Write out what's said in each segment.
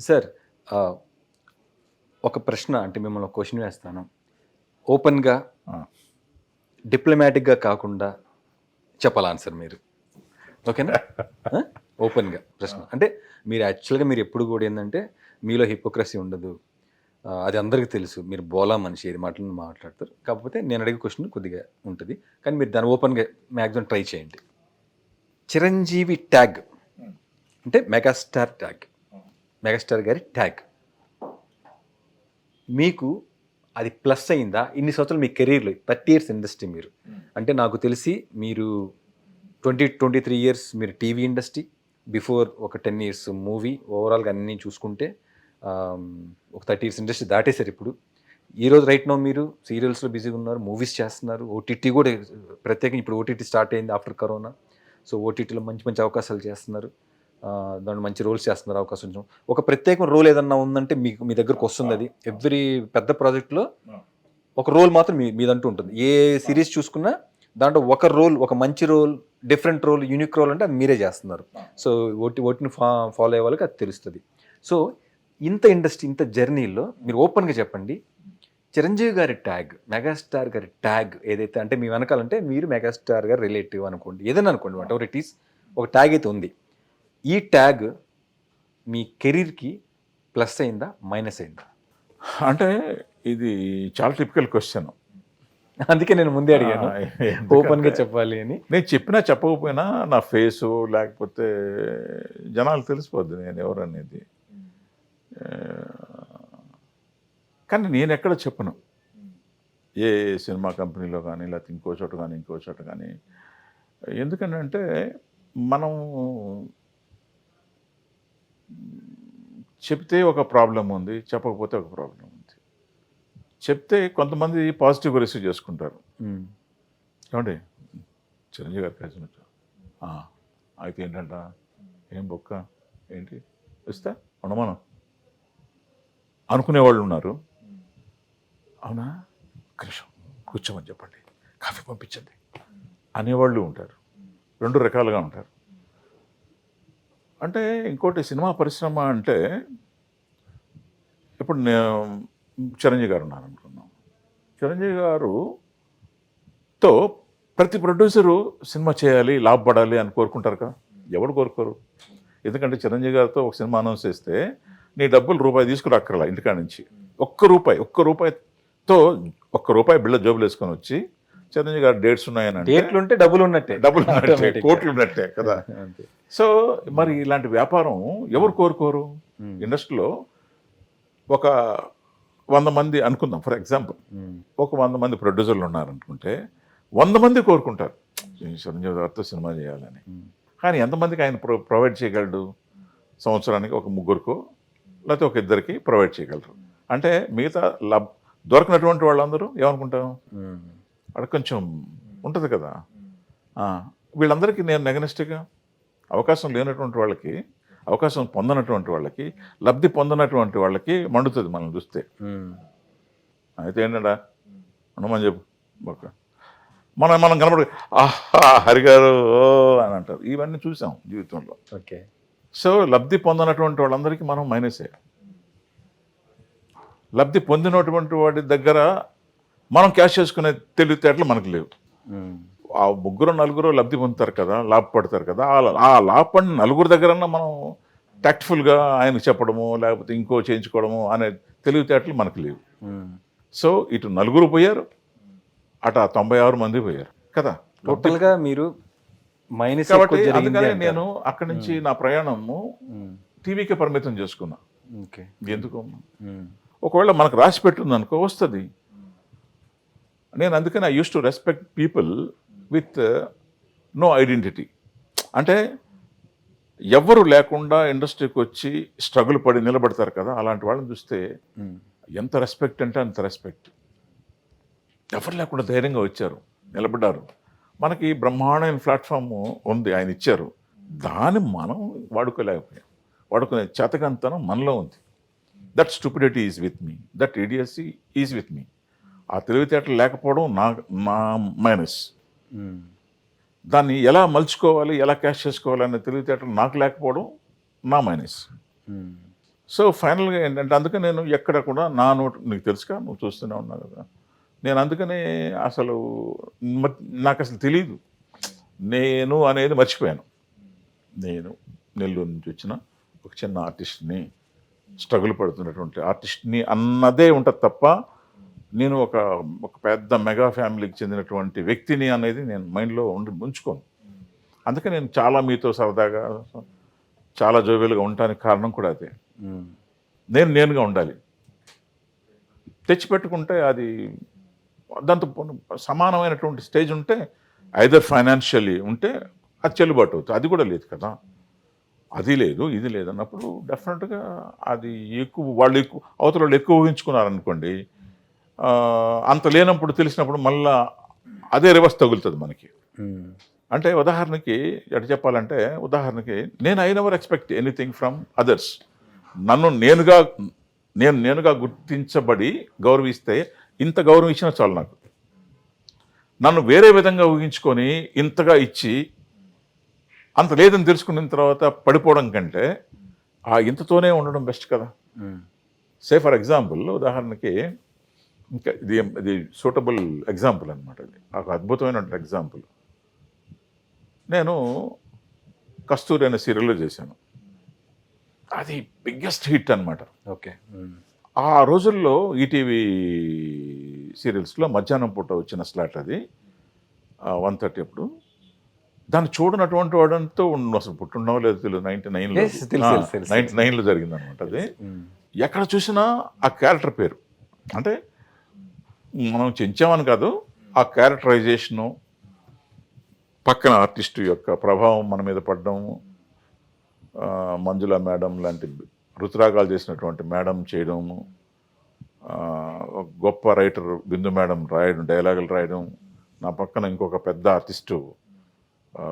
Sir ఒక ప్రశ్న అంటే మిమ్మల్ని ఒక క్వశ్చన్ వేస్తాను. ఓపెన్గా. డిప్లొమాటిక్గా కాకుండా చెప్పాలి ఆన్సర్ మీరు? ఓకేనా? ఓపెన్గా ప్రశ్న. అంటే మీరు యాక్చువల్గా మీరు ఎప్పుడు కూడా ఏంటంటే మీలో హిపోక్రసీ ఉండదు. అది అందరికీ తెలుసు. మీరు బోలా మనిషి ఏది మాటలను మాట్లాడతారు. కాకపోతే నేను అడిగే క్వశ్చన్ కొద్దిగా ఉంటుంది. కానీ మీరు దాన్ని ఓపెన్గా మ్యాక్సిమం ట్రై చేయండి. చిరంజీవి ట్యాగ్. అంటే మెగాస్టార్ ట్యాగ్. మెగాస్టార్ గారి ట్యాగ్. మీకు అది ప్లస్ అయిందా? ఇన్ని సంవత్సరాలు మీ కెరీర్లో థర్టీ ఇయర్స్ ఇండస్ట్రీ మీరు. అంటే నాకు తెలిసి మీరు ట్వంటీ ట్వంటీ త్రీ ఇయర్స్ మీరు టీవీ ఇండస్ట్రీ బిఫోర్ ఒక టెన్ ఇయర్స్ మూవీ ఓవరాల్గా అన్నీ చూసుకుంటే ఒక థర్టీ ఇయర్స్ ఇండస్ట్రీ దాటేశారు ఇప్పుడు. ఈ రోజు రైట్ నో మీరు సీరియల్స్లో బిజీగా ఉన్నారు మూవీస్ చేస్తున్నారు ఓటీటీ కూడా ప్రత్యేకంగా ఇప్పుడు ఓటీటీ స్టార్ట్ అయింది ఆఫ్టర్ కరోనా. సో ఓటీటీలో మంచి మంచి అవకాశాలు చేస్తున్నారు. దాంట్లో మంచి రోల్స్ చేస్తున్నారు అవకాశం ఉంచడం. ఒక ప్రత్యేక రోల్ ఏదన్నా ఉందంటే మీకు మీ దగ్గరకు వస్తుంది అది. ఎవ్రీ పెద్ద ప్రాజెక్ట్లో ఒక రోల్ మాత్రం మీ మీదంటూ ఉంటుంది. ఏ సిరీస్ చూసుకున్నా దాంట్లో ఒక రోల్ ఒక మంచి role different role unique role అంటే అది మీరే చేస్తున్నారు. సో ఓటి ఓటిని ఫా ఫాలో అయ్యే వాళ్ళకి అది తెలుస్తుంది. సో ఇంత ఇండస్ట్రీ ఇంత జర్నీలో మీరు ఓపెన్గా చెప్పండి. చిరంజీవి గారి ట్యాగ్ మెగాస్టార్ గారి ట్యాగ్ ఏదైతే అంటే మీ వెనకాలంటే మీరు మెగాస్టార్ గారి రిలేటివ్ అనుకోండి. ఏదైనా అనుకోండి వాట్ ఎవర్ ఇట్ ఈస్ ఒక ట్యాగ్ అయితే ఉంది. ఈ ట్యాగ్ మీ కెరీర్కి ప్లస్ అయిందా మైనస్ అయిందా? అంటే ఇది చాలా టిపికల్ క్వశ్చన్. అందుకే నేను ముందే అడిగాను. ఓపెన్గా చెప్పాలి అని. నేను చెప్పినా చెప్పకపోయినా నా ఫేసు లేకపోతే జనాలు తెలిసిపోద్ది నేను ఎవరనేది. కానీ నేను ఎక్కడ చెప్పను. ఏ సినిమా కంపెనీలో కానీ లేకపోతే ఇంకో చోట కానీ ఇంకో చోట కానీ. ఎందుకంటే మనం చెప్తే ఒక ప్రాబ్లం ఉంది చెప్పకపోతే ఒక ప్రాబ్లం ఉంది. చెప్తే కొంతమంది పాజిటివ్గా రిసీవ్ చేసుకుంటారు. ఏమండి? చిరంజీవి గారు కలిసినట్టు అయితే ఏంటంట? ఏం బొక్క? ఏంటి? ఇస్తా ఉండమను అనుకునే వాళ్ళు ఉన్నారు. అవునా? కృష్ణ కూర్చోమని చెప్పండి. కాఫీ పంపించండి. అనేవాళ్ళు ఉంటారు. రెండు రకాలుగా ఉంటారు. అంటే ఇంకోటి సినిమా పరిశ్రమ అంటే ఇప్పుడు నేను చిరంజీవి గారు ఉన్నారు అనుకున్నాం చిరంజీవి గారుతో ప్రతి ప్రొడ్యూసరు సినిమా చేయాలి లాభపడాలి అని కోరుకుంటారు కదా. ఎవరు కోరుకోరు? ఎందుకంటే చిరంజీవి గారితో ఒక సినిమా అనౌన్స్ చేస్తే నీ డబ్బులు రూపాయి తీసుకురాక్కర్లా ఇంటికాడ నుంచి. ఒక్క రూపాయి ఒక్క రూపాయితో ఒక్క రూపాయి బిళ్ళ జోబులు వేసుకొని వచ్చి చిరంజీవి గారు డేట్స్ ఉన్నాయని డేట్లు ఉంటే డబ్బులు ఉన్నట్టే డబ్బులు ఉన్నట్టే. కోట్లు ఉన్నట్టే కదా. సో మరి ఇలాంటి వ్యాపారం ఎవరు కోరుకోరు మ్మ్. ఇండస్ట్రీలో ఒక వంద మంది అనుకుందాం ఫర్ ఎగ్జాంపుల్ మ్మ్. ఒక వంద మంది ప్రొడ్యూసర్లు ఉన్నారనుకుంటే వంద మంది కోరుకుంటారు చిరంజీవి గారితో సినిమా చేయాలని మ్మ్. కానీ ఎంతమందికి ఆయన ప్రొ ప్రొవైడ్ చేయగలడు సంవత్సరానికి ఒక ముగ్గురుకో లేకపోతే ఒక ఇద్దరికి ప్రొవైడ్ చేయగలరు అంటే మిగతా లబ్ దొరకనటువంటి వాళ్ళందరూ ఏమనుకుంటాం మ్మ్. అక్కడ కొంచెం ఉంటుంది కదా. వీళ్ళందరికీ నేను నెగనెస్ట్గా అవకాశం లేనటువంటి వాళ్ళకి అవకాశం పొందనటువంటి వాళ్ళకి లబ్ధి పొందనటువంటి వాళ్ళకి మండుతుంది మనం చూస్తే. అయితే ఏంటంటే ఉండమని చెప్పు ఒక మనం మనం కనబడి ఆహా హరిగారు అని అంటారు. ఇవన్నీ చూసాం జీవితంలో. ఓకే. సో లబ్ధి పొందనటువంటి వాళ్ళందరికీ మనం మైనసే లబ్ధి పొందినటువంటి వాడి దగ్గర మనం క్యాష్ చేసుకునే తెలివితేటలు మనకు లేవు. ఆ ముగ్గురు నలుగురు లబ్ధి పొందుతారు కదా లాభపడతారు కదా ఆ- లాభపడిన నలుగురు దగ్గరన్నా మనం టాక్ట్ఫుల్గా ఆయనకు చెప్పడము లేకపోతే ఇంకో చేయించుకోవడము అనే తెలివితేటలు మనకు లేవు. సో ఇటు నలుగురు పోయారు అటు తొంభై ఆరు మంది పోయారు కదా టోటల్గా మీరు మైనస్ కాబట్టి అందుకనే. నేను అక్కడి నుంచి నా ప్రయాణము. టీవీకే పరిమితం చేసుకున్నా ఓకే ఎందుకు. ఒకవేళ మనకు రాసి పెట్టుంది అనుకో వస్తుంది నేను అందుకని I use to respect people with no identity అంటే ఎవరు లేకుండా ఇండస్ట్రీకి వచ్చి స్ట్రగుల్ పడి నిలబడతారు కదా అలాంటి వాళ్ళని చూస్తే మ్మ్. ఎంత రెస్పెక్ట్ అంటే అంత రెస్పెక్ట్ ఎవరు లేకుండా ధైర్యంగా వచ్చారు నిలబడ్డారు. మనకి బ్రహ్మాండమైన ప్లాట్ఫామ్ ఉంది ఆయన ఇచ్చారు. దాన్ని మనం వాడుకోలేకపోయాం. వాడుకునే చేతకంతనం మనలో ఉంది. That stupidity is with me that idiocy is with me ఆ తెలివితేటలు లేకపోవడం నా నా మైనస్. దాన్ని ఎలా మలుచుకోవాలి ఎలా క్యాష్ చేసుకోవాలి అనే తెలివితేటలు నాకు లేకపోవడం నా మైనస్. సో ఫైనల్గా ఏంటంటే అందుకే నేను ఎక్కడ కూడా నా నోటు నీకు తెలుసుగా నువ్వు చూస్తూనే ఉన్నావు కదా. నేను అందుకనే అసలు నాకు అసలు తెలియదు నేను అనేది మర్చిపోయాను. నేను నెల్లూరు నుంచి వచ్చిన ఒక చిన్న ఆర్టిస్ట్ని స్ట్రగుల్ పడుతున్నటువంటి ఆర్టిస్ట్ని అన్నదే ఉంటుంది తప్ప నేను ఒక ఒక పెద్ద మెగా ఫ్యామిలీకి చెందినటువంటి వ్యక్తిని అనేది నేను మైండ్లో ఉండి ఉంచుకోను అందుకే నేను చాలా మీతో సరదాగా చాలా జోబెలుగా ఉండటానికి కారణం కూడా అదే. నేను నేనుగా ఉండాలి. తెచ్చిపెట్టుకుంటే అది దాంతో సమానమైనటువంటి స్టేజ్ ఉంటే ఐదర్ ఫైనాన్షియల్లీ ఉంటే అది చెల్లుబాటు అవుతుంది. అది కూడా లేదు కదా. అది లేదు ఇది లేదు అన్నప్పుడు డెఫినెట్గా అది ఎక్కువ వాళ్ళు ఎక్కువ అవతల వాళ్ళు ఎక్కువ ఊహించుకున్నారనుకోండి అంత లేనప్పుడు తెలిసినప్పుడు మళ్ళా అదే రివర్స్ తగులుతుంది మనకి. అంటే ఉదాహరణకి ఎట చెప్పాలంటే ఉదాహరణకి నేను I never expect anything from others నన్ను నేనుగా నేను నేనుగా గుర్తించబడి గౌరవిస్తే ఇంత గౌరవం ఇచ్చినా చాలు నాకు నన్ను వేరే విధంగా ఊహించుకొని ఇంతగా ఇచ్చి అంత లేదని తెలుసుకున్న తర్వాత పడిపోవడం కంటే ఆ ఇంతతోనే ఉండడం బెస్ట్ కదా. సే ఫర్ ఎగ్జాంపుల్ ఉదాహరణకి ఇంకా ఇది ఇది సూటబుల్ ఎగ్జాంపుల్ అనమాట ఇది. ఒక అద్భుతమైన ఎగ్జాంపుల్ నేను కస్తూరి అనే సీరియల్లో చేశాను. అది బిగ్గెస్ట్ హిట్ అన్నమాట. ఓకే. ఆ రోజుల్లో ఈటీవీ సీరియల్స్లో మధ్యాహ్నం పూట వచ్చిన స్లాట్ అది. వన్ థర్టీ అప్పుడు. దాన్ని చూడనటువంటి వాడంతో అసలు పుట్టుండవో లేదో తెలియదు నైన్టీ నైన్లో. నైన్టీ నైన్లో జరిగింది అనమాట అది. ఎక్కడ చూసినా ఆ క్యారెక్టర్ పేరు. అంటే మనం చెంచామని కాదు ఆ క్యారెక్టరైజేషను పక్కన ఆర్టిస్టు యొక్క ప్రభావం మన మీద పడడం మంజుల మేడం లాంటి రుతురాగాలు చేసినటువంటి మేడం చేయడము గొప్ప రైటర్ బిందు మేడం రాయడం డైలాగులు రాయడం నా పక్కన ఇంకొక పెద్ద ఆర్టిస్టు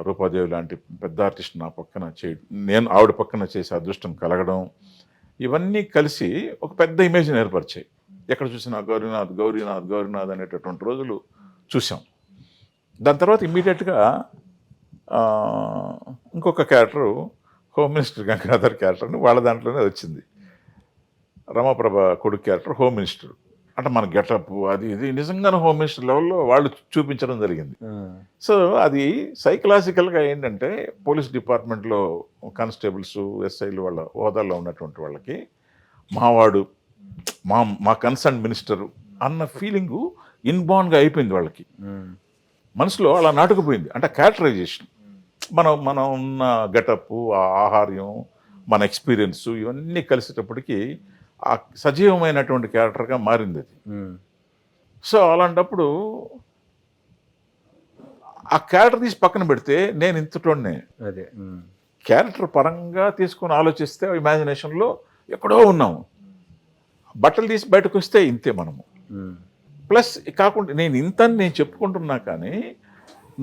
రూపాదేవి లాంటి పెద్ద ఆర్టిస్ట్ నా పక్కన చే నేను ఆవిడ పక్కన చేసే అదృష్టం కలగడం ఇవన్నీ కలిసి ఒక పెద్ద ఇమేజ్ని ఏర్పరిచాయి. ఎక్కడ చూసినా గౌరీనాథ్ గౌరీనాథ్ గౌరీనాథ్ అనేటటువంటి రోజులు చూసాం. దాని తర్వాత ఇమ్మీడియట్గా ఇంకొక క్యారెక్టరు హోమ్ మినిస్టర్ గంగాధర్ క్యారెక్టర్ని వాళ్ళ దాంట్లోనే వచ్చింది. రమాప్రభ కొడుకు క్యారెక్టర్ హోమ్ మినిస్టర్. అంటే మన గెటప్ అది ఇది నిజంగానే హోమ్ మినిస్టర్ లెవెల్లో వాళ్ళు చూపించడం జరిగింది. సో అది సైకలాజికల్గా ఏంటంటే పోలీస్ డిపార్ట్మెంట్లో కానిస్టేబుల్స్ ఎస్ఐలు వాళ్ళ హోదాల్లో ఉన్నటువంటి వాళ్ళకి మావాడు మా మా కన్సర్న్ మినిస్టరు అన్న ఫీలింగు ఇన్బాన్గా అయిపోయింది వాళ్ళకి. మనసులో అలా నాటుకుపోయింది అంటే క్యారెక్టరైజేషన్ మనం మనం ఉన్న గెటప్ ఆ ఆహార్యం మన ఎక్స్పీరియన్స్ ఇవన్నీ కలిసేటప్పటికి ఆ సజీవమైనటువంటి క్యారెక్టర్గా మారింది అది మ్మ్. సో అలాంటప్పుడు ఆ క్యారెక్టర్ తీసి పక్కన పెడితే నేను ఇంతటోనే అదే. క్యారెక్టర్ పరంగా తీసుకొని ఆలోచిస్తే ఇమాజినేషన్లో ఎక్కడో ఉన్నాము బట్టలు తీసి బయటకు వస్తే ఇంతే మనము. ప్లస్ కాకుండా నేను ఇంత నేను చెప్పుకుంటున్నా కానీ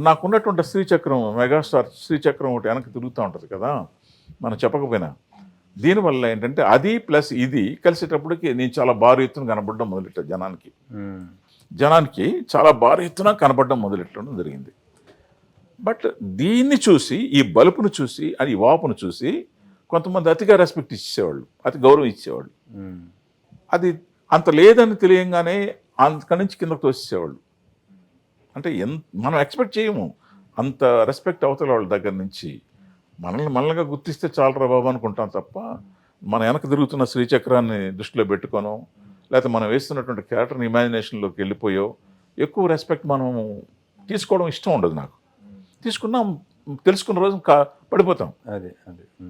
నాకున్నటువంటి శ్రీచక్రం మెగాస్టార్ శ్రీచక్రం ఒకటి వెనక్కి తిరుగుతూ ఉంటుంది కదా మనం చెప్పకపోయినా దీనివల్ల ఏంటంటే అది ప్లస్ ఇది కలిసేటప్పటికి నేను చాలా భారీ ఎత్తున కనపడడం మొదలెట్టా జనానికి. జనానికి చాలా భారీ ఎత్తున కనపడడం మొదలెట్టడం జరిగింది బట్ దీన్ని చూసి ఈ బలుపును చూసి అది వాపును చూసి కొంతమంది అతిగా రెస్పెక్ట్ ఇచ్చేవాళ్ళు అతి గౌరవం ఇచ్చేవాళ్ళు. అది అంత లేదని తెలియంగానే అంతకడి నుంచి కిందకు తోసేసేవాళ్ళు. అంటే ఎంత మనం ఎక్స్పెక్ట్ చేయము. అంత రెస్పెక్ట్ అవతల వాళ్ళ దగ్గర నుంచి. మనల్ని మనల్నిగా గుర్తిస్తే చాలరా బాబు అనుకుంటాం తప్ప మన వెనక తిరుగుతున్న శ్రీచక్రాన్ని దృష్టిలో పెట్టుకోనో లేకపోతే మనం వేస్తున్నటువంటి క్యారెక్టర్ని ఇమాజినేషన్లోకి వెళ్ళిపోయో ఎక్కువ రెస్పెక్ట్ మనం తీసుకోవడం ఇష్టం ఉండదు నాకు. తీసుకున్నాం తెలుసుకున్న రోజు కా పడిపోతాం. అదే అదే.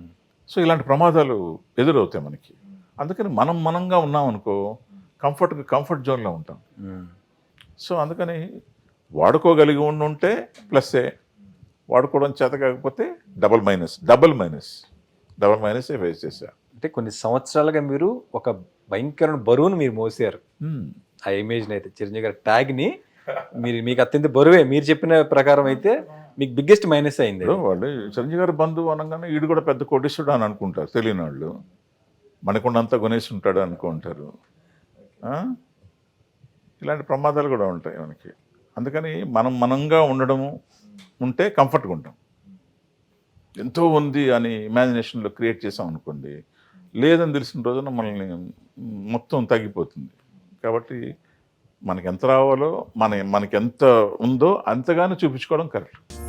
సో ఇలాంటి ప్రమాదాలు ఎదురవుతాయి మనకి. అందుకని మనం మనంగా ఉన్నాం అనుకో కంఫర్ట్ కంఫర్ట్ జోన్లో ఉంటాం. మ్మ్. సో అందుకని వాడుకోగలిగి ఉండి ఉంటే ప్లస్సే వాడుకోవడం చేత కాకపోతే double minus double minus double మైనసే face చేశా. అంటే కొన్ని సంవత్సరాలుగా మీరు ఒక భయంకరమైన బరువును మీరు మోసారు. Hmm. ఆ ఇమేజ్ని అయితే చిరంజీవి గారి ట్యాగ్ని మీరు మీకు అత్యంత బరువే. మీరు చెప్పిన ప్రకారం అయితే మీకు బిగ్గెస్ట్ మైనస్ అయింది వాళ్ళు చిరంజీవి గారి బంధువు అనగానే వీడు కూడా పెద్ద కోటీశ్వరుడు అని అనుకుంటారు తెలియని వాళ్ళు. మనకుండంతా కొనేసి ఉంటాడు అనుకుంటారు. ఇలాంటి ప్రమాదాలు కూడా ఉంటాయి మనకి. అందుకని మనం మనంగా ఉండడము ఉంటే కంఫర్ట్గా ఉంటాం. ఎంతో ఉంది అని ఇమాజినేషన్లో క్రియేట్ చేసాం అనుకోండి లేదని తెలిసిన రోజున మనల్ని మొత్తం తగ్గిపోతుంది. కాబట్టి మనకి ఎంత రావాలో మన మనకి ఎంత ఉందో అంతగానే చూపించుకోవడం కరెక్ట్.